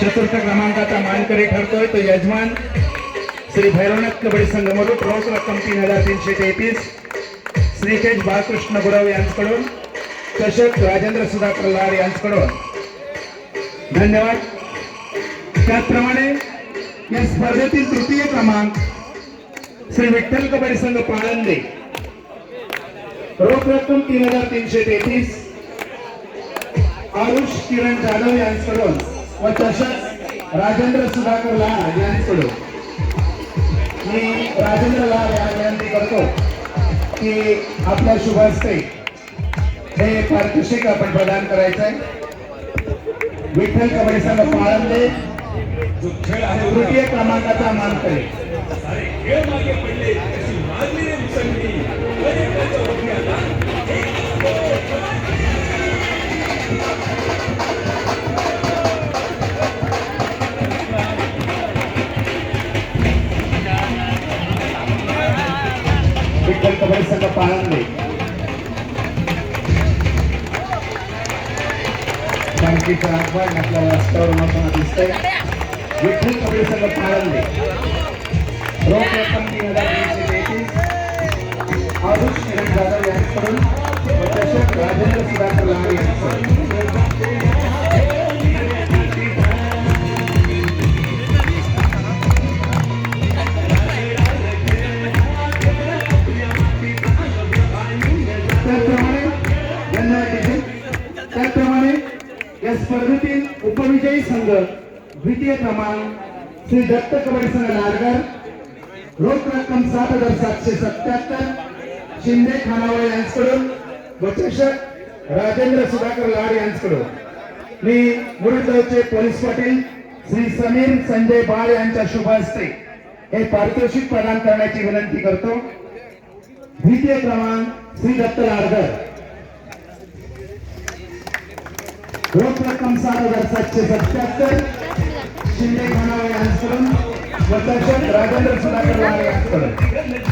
चतुर्थ क्रमांकाचा मानकरी ठरतोय तो यजमान श्री भैरवनाथ कबड्डी संघ मधून रोख रक्कम तीन हजार तीनशे तेहतीस. श्रीकेश बाळकृष्ण गुरव यांच्याकडून चषक राजेंद्र सुधाकर लाड यांच्याकडून. धन्यवाद. त्याचप्रमाणे या स्पर्धेतील तृतीय क्रमांक श्री विठ्ठल कबड्डी संघ पाळंदे. रोख रक्कम तीन हजार तीनशे तेहतीस. आयुष किरण जाधव यांच्याकडून व तसंच राजेंद्र सुधाकर लाड यांच्याकडून मी राजेंद्र लाड यांना विनंती करतो की आपल्या शुभ हस्ते हे पारितोषिक आपण प्रदान करायचं आहे विठ्ठल कबड्डी संघ पाळंदे तृतीय क्रमांकाचा मान करेल kepada sang. Dan kita akan adalah skor उपविजयी संघ द्वितीय क्रमांक श्री दत्त कबड्डी संघ नारगर, रोख रक्कम सात हज़ार सातशे सत्याहत्तर शिंदे खानावळ यांच्याकडून व राजेंद्र सुधाकर लाड यांच्याकडून मी मुरुडगावचे पोलीस पाटील श्री समीर संजय बाळ यांच्या शुभ हस्ते हे पारितोषिक प्रदान करण्याची विनंती करतो. द्वितीय क्रमांक श्री दत्त लाडकर रोख रक्कम सात हजार सातशे सत्याहत्तर. शिंदे खानावळ यांच्याकडून राजेंद्र सुधाकर लाड यांच्याकडून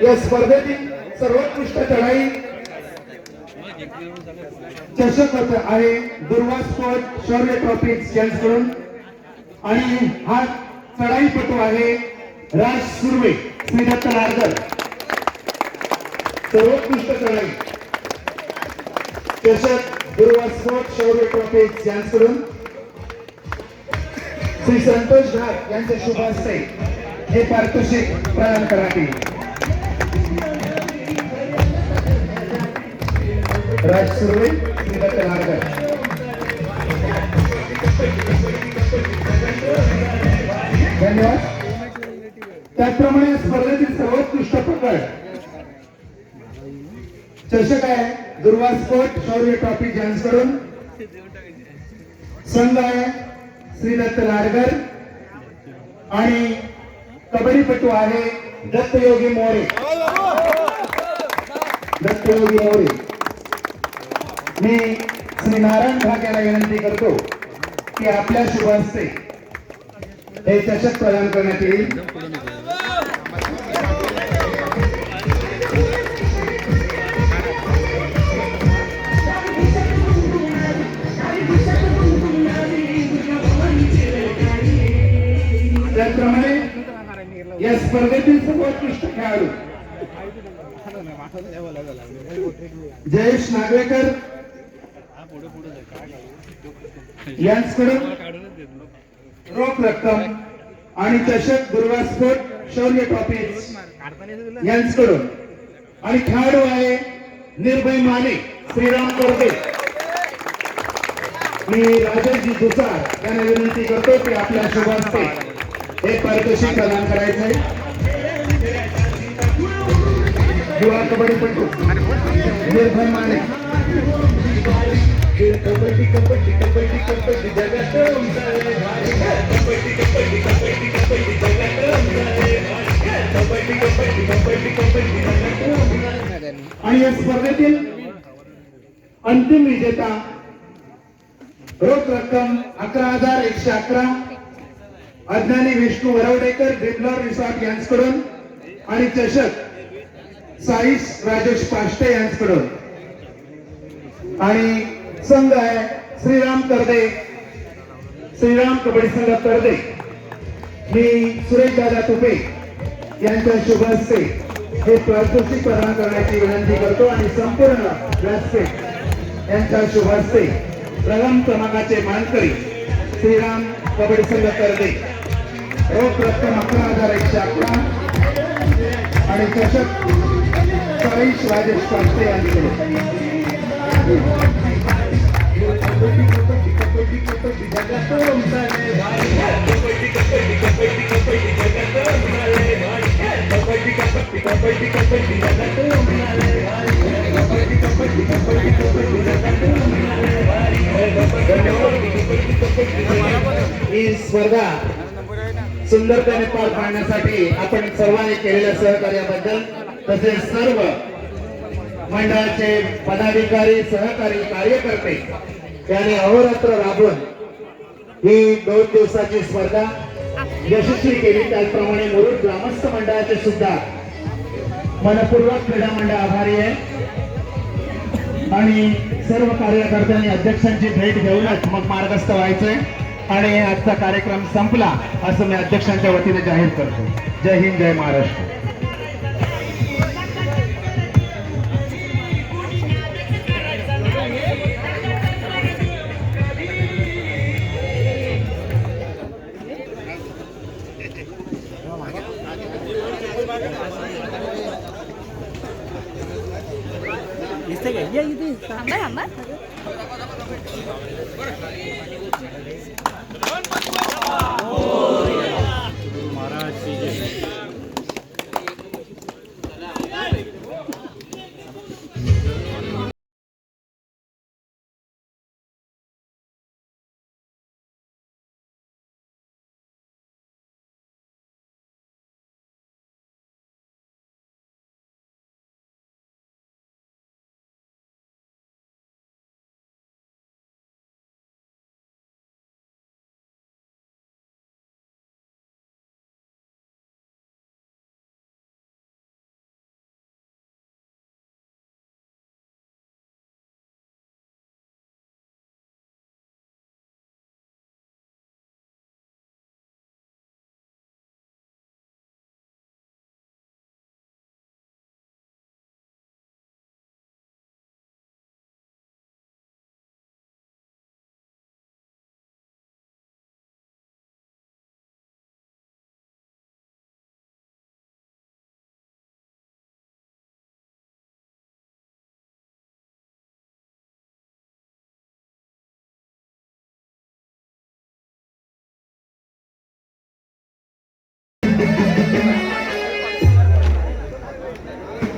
या स्पर्धेतील सर्वोत्कृष्ट चढाई चषक आहे. दुर्वा स्पोर्ट शौर्य ट्रॉफी यांच्याकडून आणि हा चढाईपटू आहे राज सुर्वे श्री दत्त नारदर. सर्वोत्कृष्ट चढाई चषक दुर्वा स्पोर्ट शौर्य ट्रॉफी यांच्याकडून श्री संतोष घाट यांच्या शुभ हस्ते हे पारितोषिक प्रदान करण्यात येईल. सुर्वे धन्यवाद. त्याचप्रमाणे स्पर्धेतील सर्वोत्कृष्ट पकड चषक आहे दुर्वा स्पोर्ट शौर्य ट्रॉफी यांच्याकडून संघ आहे श्री दत्त आणि कबड्डीपटू आहे दत्तयोगी मोरे. दत्तयोगी मोरे. मी श्री नारायण भाग याला विनंती करतो की आपल्या शुभ हस्ते हे चषक प्रदान करण्यात येईल. त्याचप्रमाणे या स्पर्धेतील सर्वोत्कृष्ट खेळाडू जयेश नागवेकर यांच्याकडून रोख रक्कम आणि चषक दुर्गास्फोट शौर्य ट्रॉफीज यांच्याकडून आणि खेळाडू आहे निर्भय माने श्रीराम कोरबे मी राजेशजी दुसार यांना विनंती करतो की आपल्या शुभास्ते हे पारितोषिक प्रदान करायचं आहे युवा कबड्डी पटू निर्भय माने. कबड्डी कबड्डी कबड्डी कबड्डी जगात भारी कबड्डी कबड्डी कबड्डी कबड्डी जगात भारी कबड्डी कबड्डी कबड्डी कबड्डी जगात आणि या स्पर्धेतील अंतिम विजेता रोख रक्कम अकरा हजार एकशे अकरा अज्ञानी विष्णू वरवडेकर ड्रिबलर रिसॉर्ट यांच्याकडून आणि चषक साईश राजेश पाष्टे यांच्याकडून आणि संघ आहे श्रीराम कर्दे. श्रीराम कबड्डी संघ कर्दे. मी सुरेश दादा तुपे यांच्या शुभ हस्ते हे पारितोषिक प्रदान करण्याची विनंती करतो आणि संपूर्ण व्यासपीठ यांच्या शुभ हस्ते प्रथम क्रमांकाचे मानकरी श्रीराम कबड्डी संघ कर्दे. रोख रक्कम अकरा हजार एकशे अकरा आणि चषक साईश राजेश पाष्टे यांनी ही स्पर्धा सुंदरतेने पार पाडण्यासाठी आपण सर्वांनी केलेल्या सहकार्याबद्दल तसेच सर्व मंडळाचे पदाधिकारी सहकारी कार्यकर्ते त्याने अहोरात्र राबून ही दोन दिवसाची स्पर्धा यशस्वी केली. त्याचप्रमाणे मुरुड ग्रामस्थ मंडळाचे सुद्धा मनपूर्वक क्रीडा मंडळ आभारी आहे. आणि सर्व कार्यकर्त्यांनी अध्यक्षांची भेट घेऊनच मग मार्गस्थ व्हायचंय. आणि आजचा कार्यक्रम संपला असं मी अध्यक्षांच्या वतीने जाहीर करतो. जय हिंद जय महाराष्ट्र.